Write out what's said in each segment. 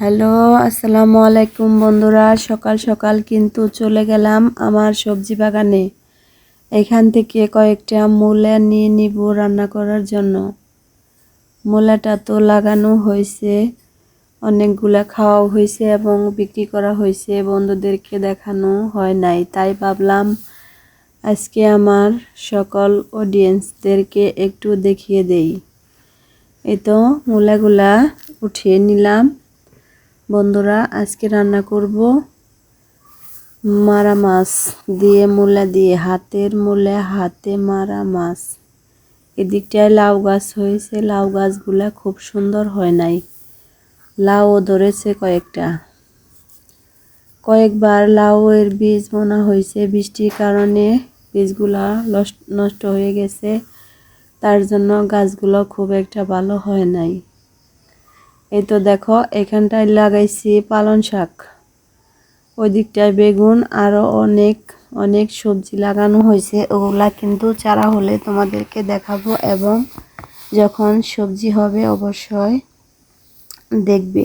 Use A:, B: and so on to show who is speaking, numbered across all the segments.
A: Hello, আসসালামু আলাইকুম বন্ধুরা। সকাল সকাল কিন্তু চলে গেলাম আমার সবজি বাগানে। এখান থেকে কয়েকটা মূলা নিয়ে নিব রান্না করার জন্য। মূলাটা তো লাগানো হয়েছে, অনেকগুলা খাওয়াও হয়েছে এবং বিক্রি করা হয়েছে, বন্ধুদেরকে দেখানো হয় নাই। তাই ভাবলাম আজকে আমার সকল অডিয়েন্সদেরকে একটু দেখিয়ে দেই। এই তো মূলাগুলা উঠিয়ে নিলাম। বন্ধুরা, আজকে রান্না করব মারা মাছ দিয়ে, মূলা দিয়ে, হাতের মূলে, হাতে মারা মাছ। এদিকটায় লাউ গাছ হয়েছে, লাউ গাছগুলা খুব সুন্দর হয় নাই। লাউও ধরেছে কয়েকটা। কয়েকবার লাউ এর বীজ বোনা হয়েছে, বৃষ্টির কারণে বীজগুলা নষ্ট হয়ে গেছে। তার জন্য গাছগুলো খুব একটা ভালো হয় নাই। এই তো দেখো, এখানটায় লাগাইছি পালন শাক। ওই দিকটায় বেগুন আরও অনেক অনেক সবজি লাগানো হয়েছে। ওগুলা কিন্তু চারা হলে তোমাদেরকে দেখাবো এবং যখন সবজি হবে অবশ্যই দেখবে।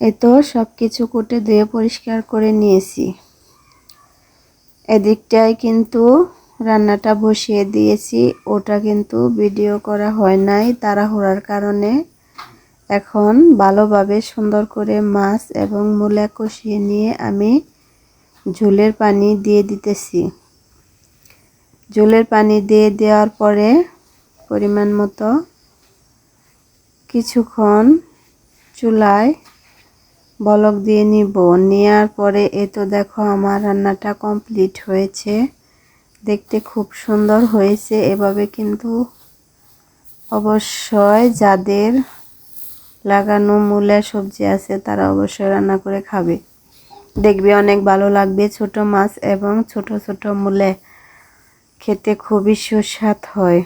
A: এই তো সব কিছু কুটে ধুয়ে পরিষ্কার করে নিয়েছি। এদিকটায় কিন্তু রান্নাটা বসিয়ে দিয়েছি। ওটা কিন্তু ভিডিও করা হয় নাই তাড়াহুড়ার কারণে। এখন ভালোভাবে সুন্দর করে মাছ এবং মূলা কষিয়ে নিয়ে আমি ঝোলের পানি দিয়ে দিতেছি। ঝোলের পানি দিয়ে দেওয়ার পরে পরিমাণ মতো কিছুক্ষণ চুলায় বলক দিয়ে নিব। নেওয়ার পরে এ তো দেখো আমার রান্নাটা কমপ্লিট হয়েছে। দেখতে খুব সুন্দর হয়েছে। এভাবে কিন্তু অবশ্যই যাদের লাগানো মূলা সবজি আছে, তারা অবশ্যই রান্না করে খাবে। দেখবে অনেক ভালো লাগবে ছোট মাছ এবং ছোট ছোট মূলে। খেতে খুবই সুস্বাদ হয়।